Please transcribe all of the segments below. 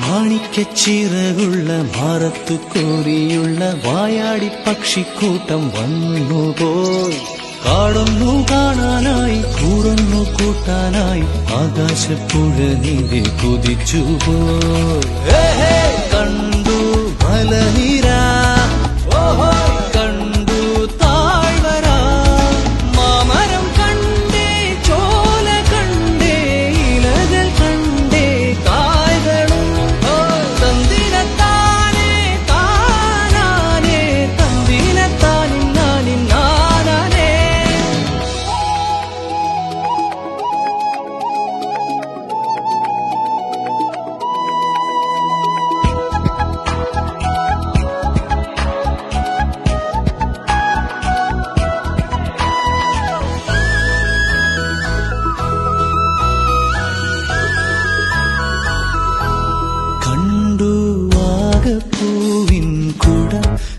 മാണിക്കച്ചിറകുള്ള മാറത്തു കോറിയുള്ള വായാടി പക്ഷിക്കൂട്ടം വന്നുപോയി കാടൊന്നു കാണാനായി കൂറൊന്നു കൂട്ടാനായി ആകാശപ്പുഴ നീരെ കുതിച്ചുപോയി കണ്ടു മലനിര.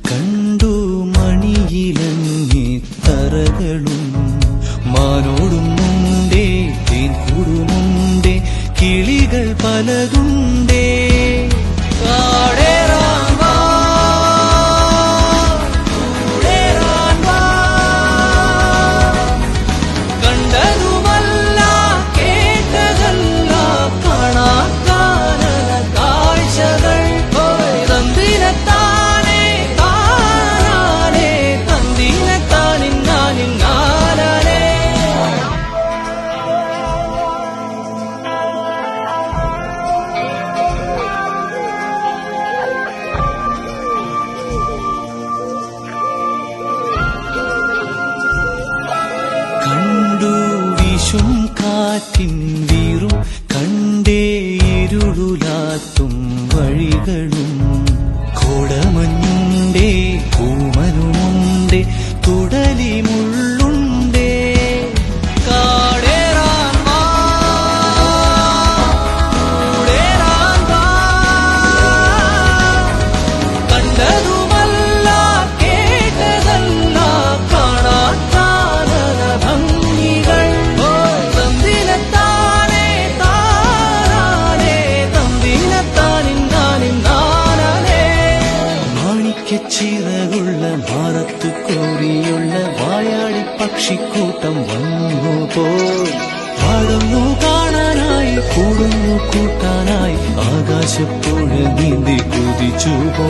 കണ്ടു മണിയിലങ്ങി തറകളും. മാനോടുമുണ്ടേ തേൻകൂടുമുണ്ടേ കിളികൾ പലതുണ്ടേ. കാറ്റിൻ മാണിക്കച്ചിറകുള്ള ഭാരത്തു കോറിയുള്ള വായാടി പക്ഷിക്കൂട്ടം വന്നു പാടുന്നു കാണാനായി കൂടുന്നു കൂട്ടാനായി ആകാശപ്പോഴ് നീന്തി കുതിച്ചു പോ